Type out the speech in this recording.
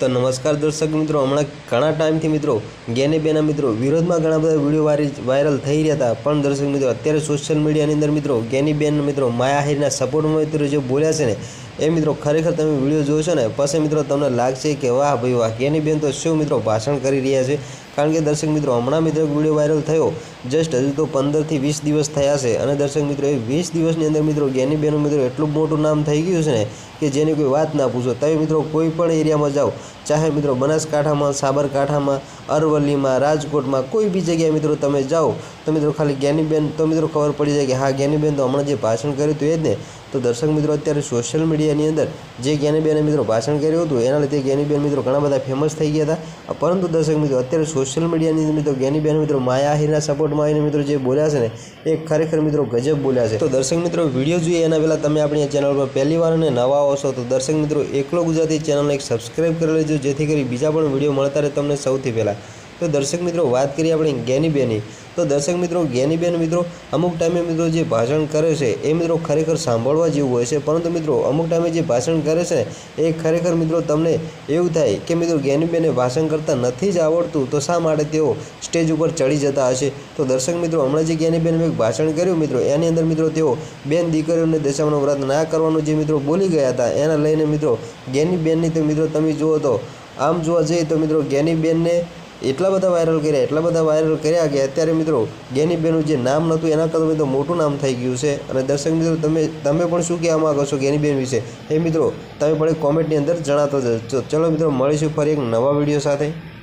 તો નમસ્કાર દર્શક મિત્રો, હમણાં ઘણા ટાઈમથી મિત્રો ગેનેબેના મિત્રો, વિરોધમાં ઘણા બધા વીડિયો વાયરી વાયરલ થઈ રહ્યા હતા. પણ દર્શક મિત્રો, અત્યારે સોશિયલ મીડિયાની અંદર મિત્રો ગેનીબેન મિત્રો, માયાહિરના સપોર્ટમાં મિત્રો જે બોલ્યા છે ને, એ મિત્રો ખરેખર તમે વીડિયો જોશો ને, પછી મિત્રો તમને લાગશે કે વાહ ભાઈ વાહ ગેનીબેન તો શું મિત્રો ભાષણ કરી રહ્યા છે? કારણ કે દર્શક મિત્રો, હમણાં મિત્રો વીડિયો વાયરલ થયો. જસ્ટ હજુ તો પંદરથી વીસ દિવસ થયા છે. અને દર્શક મિત્રો, એ વીસ દિવસની અંદર મિત્રો ગેનીબેનનું મિત્રો એટલું મોટું નામ થઈ ગયું છે ને કે જેની કોઈ વાત ના પૂછો. તમે મિત્રો કોઈ પણ એરિયામાં જાઓ, ચાહે મિત્રો બનાસકાંઠામાં, સાબરકાંઠામાં, અરવલ્લીમાં, રાજકોટમાં, કોઈ બી જગ્યાએ મિત્રો તમે જાઓ, તો મિત્રો ખાલી જ્ઞાનીબેન, તો મિત્રો ખબર પડી જાય કે હા, જ્ઞાનીબેન તો હમણાં જે ભાષણ કર્યું હતું એ જ ને. તો દર્શક મિત્રો અત્યારે સોશિયલ મીડિયાની અંદર જે જ્ઞાનીબેને મિત્રો ભાષણ કર્યું હતું, એના લીધે જ્ઞાનીબેન મિત્રો ઘણા બધા ફેમસ થઈ ગયા હતા. પરંતુ દર્શક મિત્રો અત્યારે સોશિયલ મીડિયાની અંદર મિત્રો જ્ઞાનીબેન મિત્રો માયા આહિરના સપોર્ટમાં આવીને મિત્રો જે બોલ્યા છે ને, એ ખરેખર મિત્રો ગજબ બોલ્યા છે. તો દર્શક મિત્રો વીડિયો જોઈએ એના પહેલાં તમે આપણી ચેનલ પર પહેલી વાર અને નવા આવશો તો દર્શક મિત્રો, એકલો ગુજરાતી ચેનલને એક સબસ્ક્રાઈબ કરી લેજો, જેથી કરી બીજા પણ વીડિયો મળતા રહે તમને સૌથી પહેલાં. તો દર્શક મિત્રો, વાત કરીએ આપણે જ્ઞાનીબેનની તો દર્શક મિત્રો જ્ઞાનીબેન મિત્રો, અમુક ટાઈમે મિત્રો જે ભાષણ કરે છે, એ મિત્રો ખરેખર સાંભળવા જેવું હોય છે. પરંતુ મિત્રો, અમુક ટાઈમે જે ભાષણ કરે છે, એ ખરેખર મિત્રો તમને એવું થાય કે મિત્રો જ્ઞાનીબેને ભાષણ કરતાં નથી જ આવડતું, તો શા માટે તેઓ સ્ટેજ ઉપર ચડી જતા હશે? તો દર્શક મિત્રો, હમણાં જે જ્ઞાનીબેન એક ભાષણ કર્યું મિત્રો, એની અંદર મિત્રો તેઓ બેન દીકરીઓને દશામાનું વ્રત ના કરવાનું જે મિત્રો બોલી ગયા હતા, એના લઈને મિત્રો જ્ઞાનીબેનની તો મિત્રો તમે જુઓ તો, આમ જોવા જઈએ તો મિત્રો જ્ઞાનીબેનને એટલા બધા વાયરલ કર્યા, એટલા બધા વાયરલ કર્યા કે અત્યારે મિત્રો ગેનીબેનનું જે નામ નહોતું, એના કરતાં તો મોટું નામ થઈ ગયું છે. અને દર્શક મિત્રો, તમે તમે પણ શું કહેવા માગો છો ગેનીબેન વિશે? એ મિત્રો, તમે પણ કોમેન્ટની અંદર જણાતો જજો ચલો મિત્રો, મળીશું ફરી એક નવા વીડિયો સાથે.